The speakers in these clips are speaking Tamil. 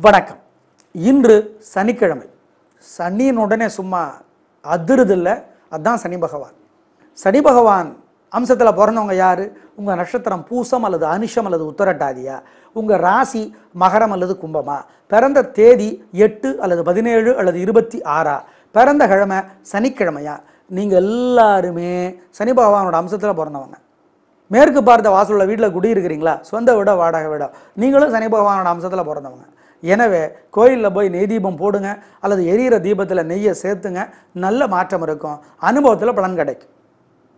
வணக்கம். இன்று சனிக்கிழமை. சனியின் உடனே சும்மா அதிருதில்லை. அதான் சனி பகவான். சனி பகவான் அம்சத்தில் பிறந்தவங்க யார்? உங்கள் நட்சத்திரம் பூசம் அல்லது அனுஷம் அல்லது உத்தரட்டாதியா? உங்கள் ராசி மகரம் அல்லது கும்பமா? பிறந்த தேதி எட்டு அல்லது பதினேழு அல்லது இருபத்தி ஆறா? பிறந்த கிழமை சனிக்கிழமையா? நீங்கள் எல்லாருமே சனி பகவானோட அம்சத்தில் பிறந்தவங்க. மேற்கு பார்த்த வாசலுள்ள வீட்டில் குடியிருக்கிறீங்களா? சொந்த விட வாடகை வீடோ. நீங்களும் சனி பகவானோட அம்சத்தில் பிறந்தவங்க. எனவே கோயிலில் போய் நெய் தீபம் போடுங்க அல்லது எரியிற தீபத்தில் நெய்யை சேர்த்துங்க நல்ல மாற்றம் இருக்கும். அனுபவத்தில் பலன் கிடைக்கும்.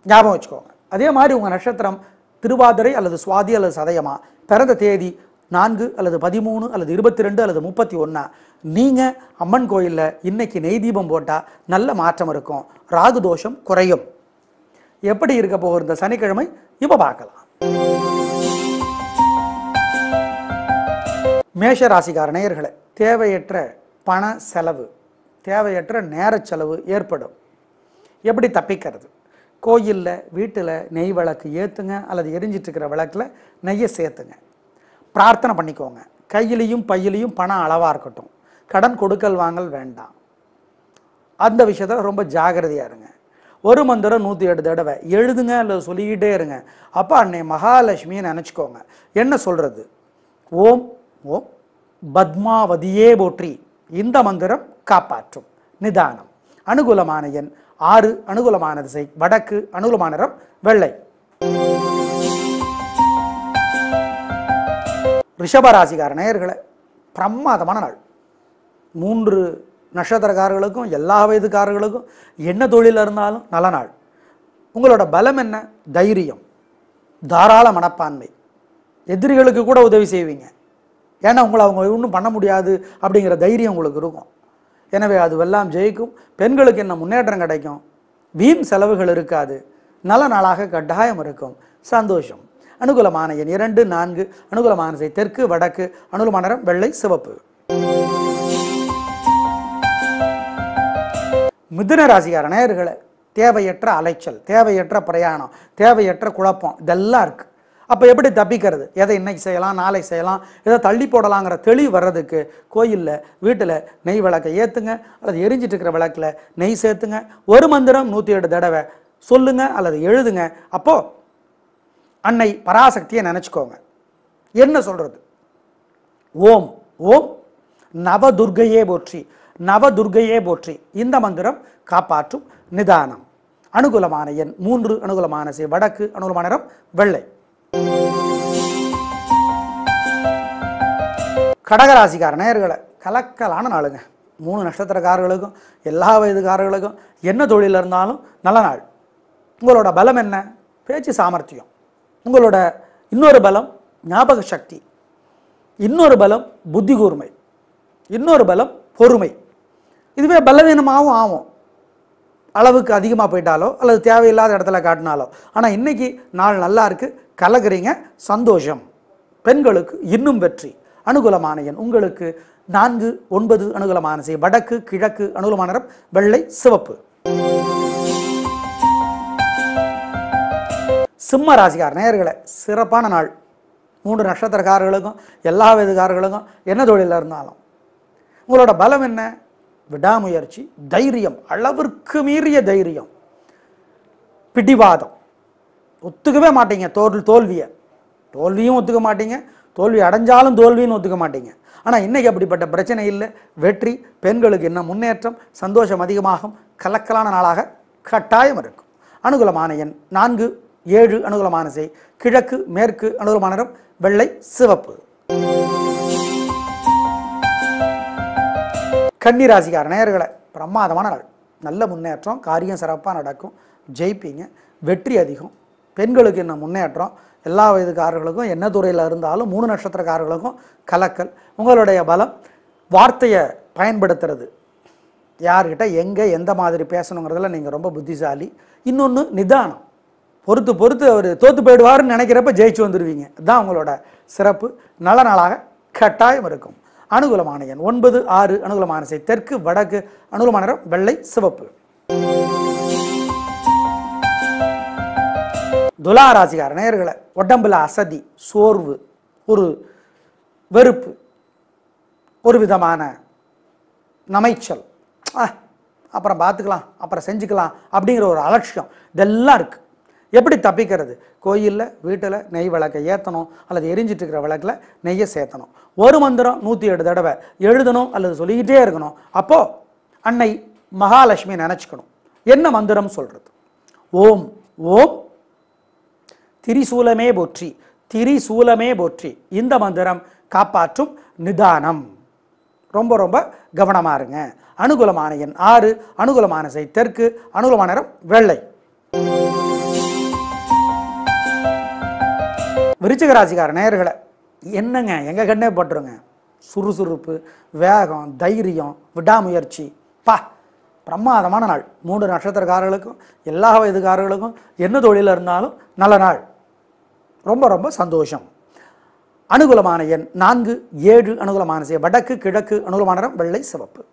ஞாபகம் வச்சுக்கோங்க. அதே மாதிரி உங்கள் நட்சத்திரம் திருவாதிரை அல்லது சுவாதி அல்லது சதயமா பிறந்த தேதி நான்கு அல்லது பதிமூணு அல்லது இருபத்தி ரெண்டு அல்லது முப்பத்தி ஒன்றா நீங்கள் அம்மன் கோயிலில் இன்றைக்கி நெய் தீபம் போட்டால் நல்ல மாற்றம் இருக்கும். ராகு தோஷம் குறையும். எப்படி இருக்க போகிற இந்த சனிக்கிழமை? இப்போ பார்க்கலாம். மேஷ ராசிக்கார நேயர்களே தேவையற்ற பண செலவு தேவையற்ற நேர செலவு ஏற்படும். எப்படி தப்பிக்கிறது? கோயிலில் வீட்டில் நெய் விளக்கு ஏற்றுங்க அல்லது எரிஞ்சிட்ருக்கிற விளக்கில் நெய்யை சேர்த்துங்க. பிரார்த்தனை பண்ணிக்கோங்க. கையிலையும் பையிலையும் பணம் அளவாக இருக்கட்டும். கடன் கொடுக்கல் வாங்கல் வேண்டாம். அந்த விஷயத்தில் ரொம்ப ஜாகிரதையாக இருங்க. ஒரு மந்திரம் நூற்றி எட்டு தடவை எழுதுங்க அல்லது சொல்லிக்கிட்டே இருங்க. அப்போ அன்னை மகாலட்சுமியை நினச்சிக்கோங்க. என்ன சொல்கிறது ஓம் ஓம் பத்மாவதியே போற்றி. இந்த மந்திரம் காப்பாற்றும். நிதானம். அனுகூலமான எண் ஆறு அனுகூலமான திசை. வடக்கு அனுகூலமான நிறம் வெள்ளை. ரிஷபராசிகார நேயர்களை பிரமாதமான நாள். மூன்று நட்சத்திரக்காரர்களுக்கும் எல்லா வயதுக்காரர்களுக்கும் என்ன தொழில் இருந்தாலும் நல்ல நாள். உங்களோட பலம் என்ன? தைரியம். தாராள மனப்பான்மை. எதிரிகளுக்கு கூட உதவி செய்வீங்க. ஏன்னா உங்களை அவங்க ஒன்றும் பண்ண முடியாது அப்படிங்கிற தைரியம் உங்களுக்கு இருக்கும். எனவே அதுவெல்லாம் ஜெயிக்கும். பெண்களுக்கு என்ன முன்னேற்றம் கிடைக்கும்? வீண் செலவுகள் இருக்காது. நல்ல நாளாக கட்டாயம் இருக்கும். சந்தோஷம். அனுகூலமான எண் இரண்டு நான்கு. அனுகூலமான திசை தெற்கு வடக்கு. அனுகூலமான நிறம் வெள்ளை சிவப்பு. மிதுன ராசிக்கார நேயர்களே தேவையற்ற அலைச்சல் தேவையற்ற பிரயாணம் தேவையற்ற குழப்பம் இதெல்லாம் இருக்கு. அப்போ எப்படி தப்பிக்கிறது? எதை இன்னைக்கு செய்யலாம் நாளை செய்யலாம் எதை தள்ளி போடலாங்கிற தெளிவு வர்றதுக்கு கோயிலில் வீட்டில் நெய் விளக்கை ஏற்றுங்க அல்லது எரிஞ்சிட்டு இருக்கிற விளக்கில் நெய் சேர்த்துங்க. ஒரு மந்திரம் நூற்றி எட்டு தடவை சொல்லுங்க அல்லது எழுதுங்க. அப்போது அன்னை பராசக்தியை நினச்சிக்கோங்க. என்ன சொல்கிறது ஓம் ஓம் நவதுர்க்கையே போற்றி நவதுர்க்கையே போற்றி. இந்த மந்திரம் காப்பாற்றும் நிதானம். அனுகூலமான எண் மூன்று அனுகூலமான சி வடக்கு அனுகூலமான நிறம் வெள்ளை. கடகராசிக்கார நேயர்களை கலக்கலான நாளுங்க. மூணு நட்சத்திரக்காரர்களுக்கும் எல்லா வயதுக்காரர்களுக்கும் என்ன தொழில் இருந்தாலும் நல்ல நாள். உங்களோட பலம் என்ன? பேச்சு சாமர்த்தியம். உங்களோட இன்னொரு பலம் ஞாபக சக்தி. இன்னொரு பலம் புத்தி கூர்மை. இன்னொரு பலம் பொறுமை. இதுவே பலவீனமாகவும் ஆகும். அளவுக்கு அதிகமாக போயிட்டாலோ அல்லது தேவையில்லாத இடத்துல காட்டினாலோ. ஆனால் இன்றைக்கி நாள் நல்லா இருக்குது கலகிறீங்க சந்தோஷம். பெண்களுக்கு இன்னும் வெற்றி. அனுகூலமான எண். உங்களுக்கு நான்கு ஒன்பது அனுகூலமான செய். வடக்கு கிழக்கு அனுகூலமான நிறம் வெள்ளை சிவப்பு. சிம்ம ராசிக்கார நேயர்களை சிறப்பான நாள். மூன்று நட்சத்திரக்காரர்களுக்கும் எல்லா விதக்காரர்களுக்கும் என்ன தொழிலில் இருந்தாலும். உங்களோட பலம் என்ன? விடாமுயற்சி தைரியம். அளவிற்கு மீறிய தைரியம். பிடிவாதம். ஒத்துக்கவே மாட்டீங்க தோல் தோல்வியை. தோல்வியும் ஒத்துக்க மாட்டீங்க. தோல்வி அடைஞ்சாலும் தோல்வின்னு ஒத்துக்க மாட்டீங்க. ஆனால் இன்றைக்கி அப்படிப்பட்ட பிரச்சனை இல்லை. வெற்றி பெண்களுக்கு என்ன முன்னேற்றம் சந்தோஷம் அதிகமாகும் கலக்கலான நாளாக கட்டாயம் இருக்கும். அனுகூலமான எண் நான்கு ஏழு அனுகூலமான செய் கிழக்கு மேற்கு அனுகூலமான நிறம் வெள்ளை சிவப்பு. கன்னிராசிக்கார நேயர்களை பிரமாதமான நாள். நல்ல முன்னேற்றம் காரியம் சிறப்பாக நடக்கும். ஜெயிப்பீங்க. வெற்றி அதிகம். பெண்களுக்கு என்ன முன்னேற்றம்? எல்லா வயதுக்காரர்களுக்கும் என்ன துறையில் இருந்தாலும் மூணு நட்சத்திரக்காரர்களுக்கும் கலக்கல். உங்களுடைய பலம் வார்த்தையை பயன்படுத்துறது. யார்கிட்ட எங்கே எந்த மாதிரி பேசணுங்கிறதுல நீங்கள் ரொம்ப புத்திசாலி. இன்னொன்று நிதானம். பொறுத்து பொறுத்து அவர் தோற்று போயிடுவாருன்னு நினைக்கிறப்ப ஜெயிச்சு வந்துடுவீங்க இதுதான் உங்களோட சிறப்பு. நல்ல நாளாக கட்டாயம் இருக்கும். அனுகூலமான எண் ஒன்பது ஆறு அனுகூலமான தெற்கு வடக்கு அனுகூலமான வெள்ளை சிவப்பு. துலா நேர்களை உடம்புல அசதி சோர்வு ஒரு வெறுப்பு ஒரு விதமான நமைச்சல். ஆ, அப்புறம் பார்த்துக்கலாம் அப்புறம் செஞ்சுக்கலாம் அப்படிங்கிற ஒரு அலட்சியம். இதெல்லாம் இருக்குது எப்படி தப்பிக்கிறது? கோயிலில் வீட்டில் நெய் விளக்கை ஏற்றணும் அல்லது எரிஞ்சிட்டு இருக்கிற விளக்கில் நெய்யை சேர்த்தணும். ஒரு மந்திரம் நூற்றி எட்டு தடவை எழுதணும் அல்லது சொல்லிக்கிட்டே இருக்கணும். அப்போது அன்னை மகாலட்சுமி நினச்சிக்கணும். என்ன மந்திரம் சொல்கிறது ஓம் ஓம் திரிசூலமே போற்றி திரிசூலமே போற்றி. இந்த மந்திரம் காப்பாற்றும் நிதானம். ரொம்ப ரொம்ப கவனமா இருங்க. அனுகூலமான எண் ஆறு அனுகூலமான செய் தெற்கு அனுகூலமான நிறம் வெள்ளை. விருச்சிக ராசிக்கார நேயர்களை என்னங்க எங்க கண்ணே போட்டுருங்க. சுறுசுறுப்பு வேகம் தைரியம் விடாமுயற்சி. பா பிரமாதமான நாள். மூன்று நட்சத்திரக்காரர்களுக்கும் எல்லா வயதுக்காரர்களுக்கும் என்ன தொழிலில் இருந்தாலும் நல்ல நாள். ரொம்ப ரொம்ப சந்தோஷம். அனுகூலமான எண் நான்கு ஏழு அனுகூலமான செய்ய வடக்கு கிழக்கு அனுகூலமான நிறம் வெள்ளை சிவப்பு.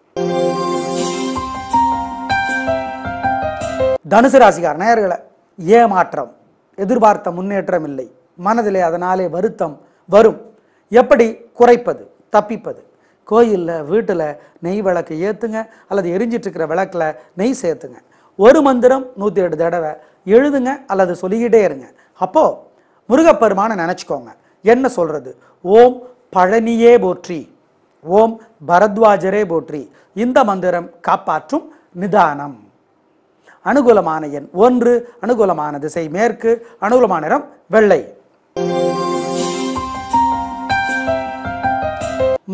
தனுசு ராசிக்கார நேயர்களை ஏமாற்றம் எதிர்பார்த்த முன்னேற்றம் இல்லை. மனதிலே அதனாலே வருத்தம் வரும். எப்படி? குறைப்பது தப்பிப்பது. கோயிலில் வீட்டில் நெய் விளக்கு ஏற்றுங்க அல்லது எரிஞ்சிட்ருக்கிற விளக்கில் நெய் சேர்த்துங்க. ஒரு மந்திரம் நூற்றி எட்டு தடவை எழுதுங்க அல்லது சொல்லிக்கிட்டே இருங்க. அப்போது முருகப்பெருமானை நினச்சிக்கோங்க. என்ன சொல்கிறது ஓம் பழனியே போற்றி. ஓம் பரத்வாஜரே போற்றி. இந்த மந்திரம் காப்பாற்றும் நிதானம். அனுகூலமான எண் ஒன்று அனுகூலமான திசை மேற்கு அனுகூலமான நிறம் வெள்ளை.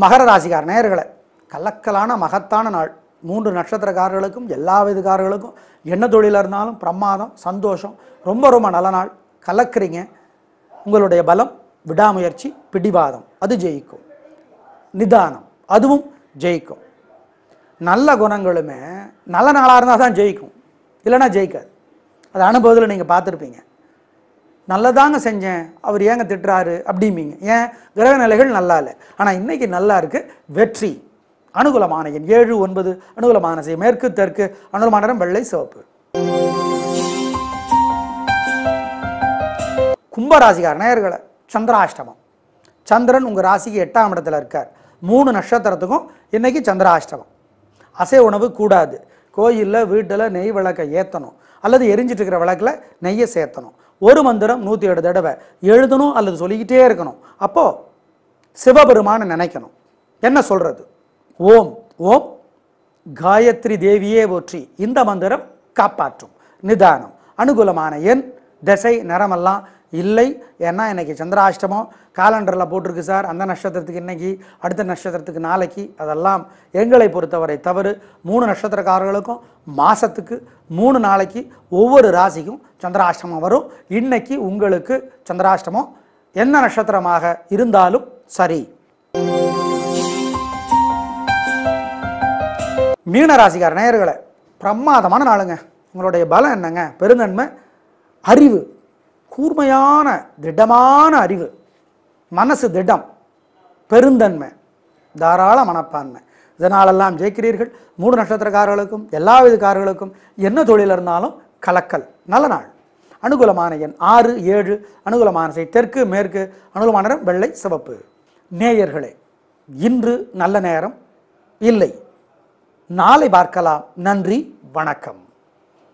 மகர ராசிக்கார நேயர்களை கலக்கலான மகத்தான நாள். மூன்று நட்சத்திரக்காரர்களுக்கும் எல்லா விதக்காரர்களுக்கும் என்ன தொழிலாக இருந்தாலும் பிரமாதம் சந்தோஷம் ரொம்ப ரொம்ப நல்ல நாள். கலக்கிறீங்க. உங்களுடைய பலம் விடாமுயற்சி பிடிவாதம். அது ஜெயிக்கும். நிதானம். அதுவும் ஜெயிக்கும். நல்ல குணங்களுமே நல்ல நாளாக இருந்தால் தான் ஜெயிக்கும். இல்லைன்னா ஜெயிக்காது. அது அனுபவத்தில் நீங்கள் பார்த்துருப்பீங்க. நல்லதாங்க செஞ்சேன். அவர் ஏங்க திட்டுறாரு? அப்படிம்பீங்க. ஏன்? கிரக நிலைகள் நல்லா இல்லை. ஆனால் இன்றைக்கி நல்லா இருக்குது வெற்றி. அனுகூலமான எண் ஏழு ஒன்பது அனுகூலமான செய்ய மேற்கு தெற்கு அனுகூலமான நிறம் வெள்ளை சிவப்பு. கும்பராசிக்கார நேயர்களை சந்திராஷ்டமம். சந்திரன் உங்கள் ராசிக்கு எட்டாம் இடத்துல இருக்கார். மூணு நட்சத்திரத்துக்கும் இன்றைக்கி சந்திராஷ்டமம். அசை உணவு கூடாது. கோயிலில் வீட்டில் நெய் விளக்கை ஏற்றணும் அல்லது எரிஞ்சிட்டு இருக்கிற விளக்கில் நெய்யை சேர்த்தணும். ஒரு மந்திரம் நூற்றி ஏழு தடவை. எழுதணும் அல்லது சொல்லிக்கிட்டே இருக்கணும். அப்போது சிவபெருமானை நினைக்கணும். என்ன சொல்கிறது ஓம் ஓம் காயத்ரி தேவியே போற்றி. இந்த மந்திரம் காப்பாற்றும். நிதானம். அனுகூலமான எண் திசை நிறமெல்லாம் இல்லை. ஏன்னா இன்னைக்கு சந்திராஷ்டமம் காலண்டரில் போட்டிருக்கு சார். அந்த நட்சத்திரத்துக்கு இன்னைக்கு அடுத்த நட்சத்திரத்துக்கு நாளைக்கு அதெல்லாம் எங்களை பொறுத்தவரை தவறு. மூணு நட்சத்திரக்காரர்களுக்கும் மாதத்துக்கு மூணு நாளைக்கு ஒவ்வொரு ராசிக்கும் சந்திராஷ்டமம் வரும். இன்னைக்கு உங்களுக்கு சந்திராஷ்டமம் என்ன நட்சத்திரமாக இருந்தாலும் சரி. மீனராசிக்கார நேயர்களை பிரமாதமான நாளுங்க. உங்களுடைய பலம் என்னங்க? பெருந்தன்மை அறிவு கூர்மையான திடமான அறிவு. மனசு திடம் பெருந்தன்மை தாராள மனப்பான்மை. இதனாலெல்லாம் ஜெயிக்கிறீர்கள். மூணு நட்சத்திரக்காரர்களுக்கும் எல்லா விதக்காரர்களுக்கும் என்ன தொழில் இருந்தாலும் கலக்கல். நல்ல நாள். அனுகூலமான எண் ஆறு ஏழு. அனுகூலமான செய் தெற்கு மேற்கு. அனுகூலமான நிறம் வெள்ளை சிவப்பு. நேயர்களே இன்று நல்ல நேரம் இல்லை. நாளை பார்க்கலாம். நன்றி வணக்கம்.